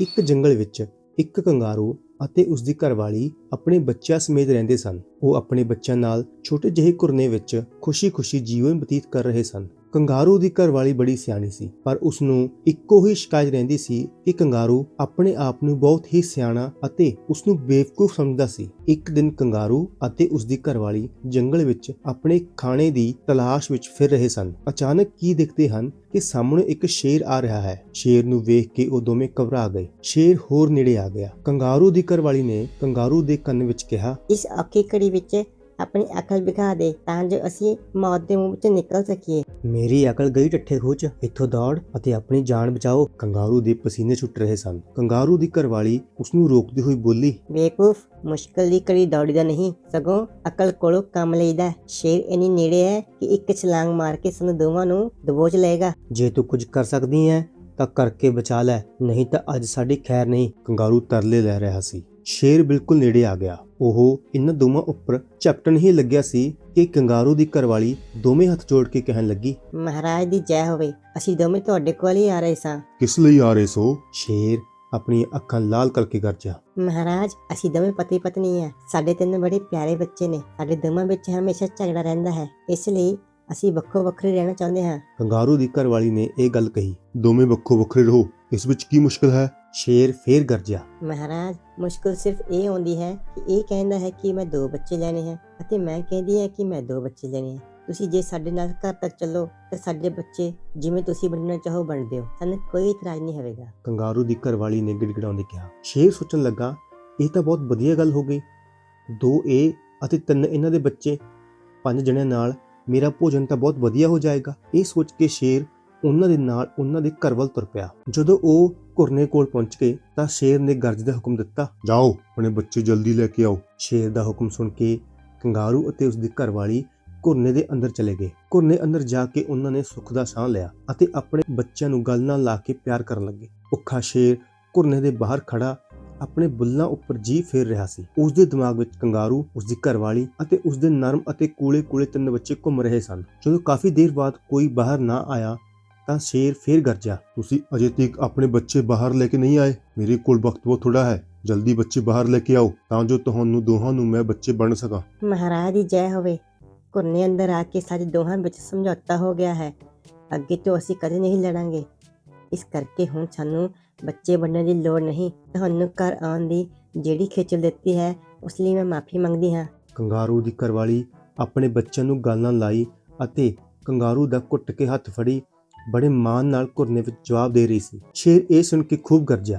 ਇੱਕ ਜੰਗਲ ਵਿੱਚ ਇੱਕ ਕੰਗਾਰੂ ਅਤੇ ਉਸ ਦੀ ਘਰਵਾਲੀ ਆਪਣੇ ਬੱਚਿਆਂ ਸਮੇਤ ਰਹਿੰਦੇ ਸਨ। ਉਹ ਆਪਣੇ ਬੱਚਿਆਂ ਨਾਲ ਛੋਟੇ ਜਿਹੇ ਘੁਰਨੇ ਵਿੱਚ ਖੁਸ਼ੀ-ਖੁਸ਼ੀ ਜੀਵਨ ਬਤੀਤ ਕਰ ਰਹੇ ਸਨ। ਕੰਗਾਰੂ ਦੀ ਘਰਵਾਲੀ ਬੜੀ ਸਿਆਣੀ ਸੀ, ਪਰ ਉਸ ਨੂੰ ਇੱਕੋ ਹੀ ਸ਼ਿਕਾਇਤ ਰਹਿੰਦੀ ਸੀ ਕਿ ਕੰਗਾਰੂ ਆਪਣੇ ਆਪ ਨੂੰ ਬਹੁਤ ਹੀ ਸਿਆਣਾ ਅਤੇ ਉਸ ਨੂੰ ਬੇਵਕੂਫ ਸਮਝਦਾ ਸੀ। ਇੱਕ ਦਿਨ ਕੰਗਾਰੂ ਅਤੇ ਉਸ ਦੀ ਘਰਵਾਲੀ ਜੰਗਲ ਵਿੱਚ ਆਪਣੇ ਖਾਣੇ ਦੀ ਤਲਾਸ਼ ਵਿੱਚ ਫਿਰ ਰਹੇ ਸਨ। ਅਚਾਨਕ ਕੀ ਦੇਖਦੇ ਹਨ ਕਿ ਸਾਹਮਣੇ ਇੱਕ ਸ਼ੇਰ ਆ ਰਿਹਾ ਹੈ। ਸ਼ੇਰ ਨੂੰ ਵੇਖ ਕੇ ਉਹ ਦੋਵੇਂ ਘਬਰਾ ਗਏ। ਸ਼ੇਰ ਹੋਰ ਨੇੜੇ ਆ ਗਿਆ। ਕੰਗਾਰੂ ਦੀ ਘਰਵਾਲੀ ਨੇ ਕੰਗਾਰੂ ਦੇ ਕੰਨ ਵਿੱਚ ਕਿਹਾ, ਇਸ ਔਖੀ ਘੜੀ ਵਿੱਚ ਆਪਣੀ ਅਕਲ ਵਿਖਾ ਦੇ ਤਾਂ ਜੋ ਅਸੀਂ ਮੌਤ ਦੇ ਮੂੰਹ ਵਿੱਚੋਂ ਨਿਕਲ ਸਕੀਏ। ਮੇਰੀ ਅਕਲ ਗਈ ਟੱਠੇ ਖੂਚ ਇੱਥੋਂ ਦੌੜ ਅਤੇ ਆਪਣੀ ਜਾਨ ਬਚਾਓ। ਕੰਗਾਰੂ ਦੇ ਪਸੀਨੇ ਛੁੱਟ ਰਹੇ ਸਨ। ਕੰਗਾਰੂ ਦੀ ਘਰਵਾਲੀ ਉਸ ਨੂੰ ਰੋਕਦੀ ਹੋਈ ਬੋਲੀ ਬੇਕੂਫ ਮੁਸ਼ਕਲ ਦੀ ਘੜੀ ਦੌੜੀਦਾ ਨਹੀਂ ਸਗੋਂ ਅਕਲ ਕੋਲੋਂ ਕੰਮ ਲਈਦਾ। ਸ਼ੇਰ ਇੰਨੀ ਨੇੜੇ ਹੈ ਕਿ ਇੱਕ ਛਲਾਂਗ ਮਾਰ ਕੇ ਸਾਨੂੰ ਦੋਵਾਂ ਨੂੰ ਦਬੋਚ ਲਏਗਾ। ਜੇ ਤੂੰ ਕੁਝ ਕਰ ਸਕਦੀ ਹੈ ਤਾਂ ਕਰਕੇ ਬਚਾ ਲੈ ਨਹੀਂ ਤਾਂ ਅੱਜ ਸਾਡੀ ਖੈਰ ਨਹੀਂ। ਕੰਗਾਰੂ ਤਰਲੇ ਲੈ ਰਿਹਾ ਸੀ। ਸ਼ੇਰ ਬਿਲਕੁਲ ਨੇੜੇ ਆ ਗਿਆ। ਉਹ ਇਹਨਾਂ ਦੋਵਾਂ ਉੱਪਰ ਝਪਟਣ ਹੀ ਲੱਗਿਆ ਸੀ ਕਿ ਕੰਗਾਰੂ ਦੀ ਘਰਵਾਲੀ ਦੋਵੇਂ ਹੱਥ ਜੋੜ ਕੇ ਕਹਿਣ ਲੱਗੀ ਮਹਾਰਾਜ ਦੀ ਜੈ ਹੋਵੇ ਅਸੀਂ ਦੋਵੇਂ ਤੁਹਾਡੇ ਕੋਲ ਹੀ ਆ ਰਹੇ ਸਾਂ। ਕਿਸ ਲਈ ਆ ਰਹੇ ਸੋ? ਸ਼ੇਰ ਆਪਣੀਆਂ ਅੱਖਾਂ ਲਾਲ ਕਰਕੇ ਗਰਜਿਆ ਮਹਾਰਾਜ ਅਸੀਂ ਦੋਵੇਂ ਪਤੀ ਪਤਨੀ ਆ। ਸਾਡੇ ਤਿੰਨ ਬੜੇ ਪਿਆਰੇ ਬੱਚੇ ਨੇ। ਸਾਡੇ ਦੋਵਾਂ ਵਿੱਚ ਹਮੇਸ਼ਾ ਝਗੜਾ ਰਹਿੰਦਾ ਹੈ। ਇਸ ਲਈ ਅਸੀਂ ਵੱਖੋ ਵੱਖਰੇ ਰਹਿਣਾ ਚਾਹੁੰਦੇ ਹਾਂ। ਕੰਗਾਰੂ ਦੀ ਘਰਵਾਲੀ ਨੇ ਇਹ ਗੱਲ ਕਹੀ ਦੋਵੇਂ ਵੱਖੋ ਵੱਖਰੇ ਰਹੋ। ਇਸ ਵਿੱਚ ਕੀ ਮੁਸ਼ਕਲ ਹੈ? ਸ਼ੇਰ ਫੇਰ ਗਰਜਿਆ। ਮਹਾਰਾਜ ਮੁਸ਼ਕਲ ਸਿਰਫ ਇਹ ਆਉਂਦੀ ਹੈ ਕਿ ਇਹ ਕਹਿੰਦਾ ਹੈ ਕਿ ਮੈਂ ਦੋ ਬੱਚੇ ਲੈਣੇ ਹਨ ਅਤੇ ਮੈਂ ਕਹਿੰਦੀ ਹਾਂ ਕਿ ਮੈਂ ਦੋ ਬੱਚੇ ਲੈਣੇ ਹਨ ਤੁਸੀਂ ਜੇ ਸਾਡੇ ਨਾਲ ਘਰ ਤੱਕ ਚੱਲੋ ਤਾਂ ਸਾਡੇ ਬੱਚੇ ਜਿਵੇਂ ਤੁਸੀਂ ਬਣਨਾ ਚਾਹੋ ਬਣ ਦਿਓ ਸਾਨੂੰ ਕੋਈ ਇਤਰਾਜ਼ ਨਹੀਂ ਹੋਵੇਗਾ। ਕੰਗਾਰੂ ਦੀ ਘਰਵਾਲੀ ਨੇ ਗਿੜਗਿੜਾਉਂਦੇ ਕਿਹਾ ਸ਼ੇਰ ਸੋਚਣ ਲੱਗਾ ਇਹ ਤਾਂ ਬਹੁਤ ਵਧੀਆ ਗੱਲ ਹੋ ਗਈ। ਦੋ ਇਹ ਅਤੇ ਤਿੰਨ ਇਹਨਾਂ ਦੇ ਬੱਚੇ ਪੰਜ ਜਣਿਆਂ ਨਾਲ ਮੇਰਾ ਭੋਜਨ ਤਾਂ ਬਹੁਤ ਵਧੀਆ ਹੋ ਜਾਏਗਾ। ਇਹ ਸੋਚ ਕੇ ਸ਼ੇਰ ਉਹਨਾਂ ਦੇ ਨਾਲ ਉਹਨਾਂ ਦੇ ਘਰ ਵੱਲ ਤੁਰ ਪਿਆ। ਜਦੋਂ ਉਹ ਘੁਰਨੇ ਕੋਲ ਪਹੁੰਚ ਗਏ ਤਾਂ ਸ਼ੇਰ ਨੇ ਗਰਜ ਦਾ ਹੁਕਮ ਦਿੱਤਾ, ਜਾਓ, ਆਪਣੇ ਬੱਚੇ ਜਲਦੀ ਲੈ ਕੇ ਆਓ। ਸ਼ੇਰ ਦਾ ਹੁਕਮ ਸੁਣ ਕੇ ਕੰਗਾਰੂ ਅਤੇ ਉਸ ਦੀ ਘਰਵਾਲੀ ਘੁਰਨੇ ਦੇ ਅੰਦਰ ਚਲੇ ਗਏ। ਘੁਰਨੇ ਅੰਦਰ ਜਾ ਕੇ ਉਹਨਾਂ ਨੇ ਸੁੱਖ ਦਾ ਸਾਹ ਲਿਆ ਅਤੇ ਆਪਣੇ ਬੱਚਿਆਂ ਨੂੰ ਗਲ ਨਾਲ ਲਾ ਕੇ ਪਿਆਰ ਕਰਨ ਲੱਗੇ। ਭੁੱਖਾ ਸ਼ੇਰ ਘੁਰਨੇ ਦੇ ਬਾਹਰ ਖੜਾ ਆਪਣੇ ਬੁੱਲਾਂ ਉੱਪਰ ਜੀ ਫੇਰ ਰਿਹਾ ਸੀ। ਉਸ ਦੇ ਦਿਮਾਗ ਵਿੱਚ ਕੰਗਾਰੂ ਉਸ ਦੀ ਘਰਵਾਲੀ ਅਤੇ ਉਸ ਦੇ ਨਰਮ ਅਤੇ ਕੂਲੇ-ਕੂਲੇ ਤਿੰਨ ਬੱਚੇ ਘੁੰਮ ਰਹੇ ਸਨ। ਜਦੋਂ ਕਾਫੀ ਦੇਰ ਬਾਅਦ ਕੋਈ ਬਾਹਰ ਨਾ ਆਇਆ ਤਾਂ ਸ਼ੇਰ ਫੇਰ ਗਰਜਿਆ ਤੁਸੀਂ ਅਜੇ ਤੱਕ ਆਪਣੇ ਬੱਚੇ ਬਾਹਰ ਲੈ ਕੇ ਨਹੀਂ ਆਏ? ਮੇਰੇ ਕੋਲ ਵਕਤ ਬਹੁਤ ਥੋੜਾ ਹੈ। ਜਲਦੀ ਬੱਚੇ ਬਾਹਰ ਲੈ ਕੇ ਆਓ ਤਾਂ ਜੋ ਤੁਹਾਨੂੰ ਦੋਹਾਂ ਨੂੰ ਮੈਂ ਬੱਚੇ ਬਣ ਸਕਾਂ। ਮਹਾਰਾਜ ਦੀ ਜੈ ਹੋਵੇ। ਘੁਰਨੇ ਅੰਦਰ ਆ ਕੇ ਸਾਡੇ ਦੋਹਾਂ ਵਿੱਚ ਸਮਝੌਤਾ ਹੋ ਗਿਆ ਹੈ। ਅੱਗੇ ਤੋਂ ਅਸੀਂ ਕਦੇ ਨਹੀਂ ਲੜਾਂਗੇ। ਇਸ ਕਰਕੇ ਹੁਣ ਸਾਨੂੰ ਬੱਚੇ ਬਣਨ ਦੀ ਲੋੜ ਨਹੀਂ। ਤੁਹਾਨੂੰ ਘਰ ਆਉਣ ਦੀ ਜਿਹੜੀ ਖੇਚਲ ਦਿੱਤੀ ਹੈ ਉਸ ਲਈ ਮੈਂ ਮਾਫੀ ਮੰਗਦੀ ਹਾਂ। ਕੰਗਾਰੂ ਦੀ ਘਰਵਾਲੀ ਆਪਣੇ ਬੱਚਿਆਂ ਨੂੰ ਗਲ ਲਾਈ ਅਤੇ ਕੰਗਾਰੂ ਦਾ ਘੁੱਟ ਕੇ ਹੱਥ ਫੜੀ ਬੜੇ ਮਾਣ ਨਾਲ ਘੁਰਨੇ ਵਿੱਚ ਜਵਾਬ ਦੇ ਰਹੀ ਸੀ। ਸ਼ੇਰ ਇਹ ਸੁਣ ਕੇ ਖੂਬ ਗਰਜਿਆ,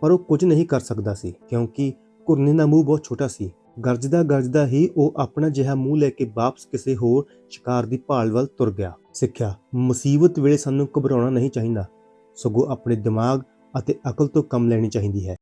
ਪਰ ਉਹ ਕੁਝ ਨਹੀਂ ਕਰ ਸਕਦਾ ਸੀ, ਕਿਉਂਕਿ ਘੁਰਨੇ ਦਾ ਮੂੰਹ ਬਹੁਤ ਛੋਟਾ ਸੀ। ਗਰਜਦਾ ਗਰਜਦਾ ਹੀ ਉਹ ਆਪਣਾ ਜਿਹਾ ਮੂੰਹ ਲੈ ਕੇ ਵਾਪਸ ਕਿਸੇ ਹੋਰ ਸ਼ਿਕਾਰ ਦੀ ਭਾਲ ਵੱਲ ਤੁਰ ਗਿਆ। ਸਿੱਖਿਆ, ਮੁਸੀਬਤ ਵੇਲੇ ਸਾਨੂੰ ਘਬਰਾਉਣਾ ਨਹੀਂ ਚਾਹੀਦਾ। ਸਗੋਂ ਆਪਣੇ ਦਿਮਾਗ ਅਤੇ ਅਕਲ ਤੋਂ ਕੰਮ ਲੈਣੀ ਚਾਹੀਦੀ ਹੈ।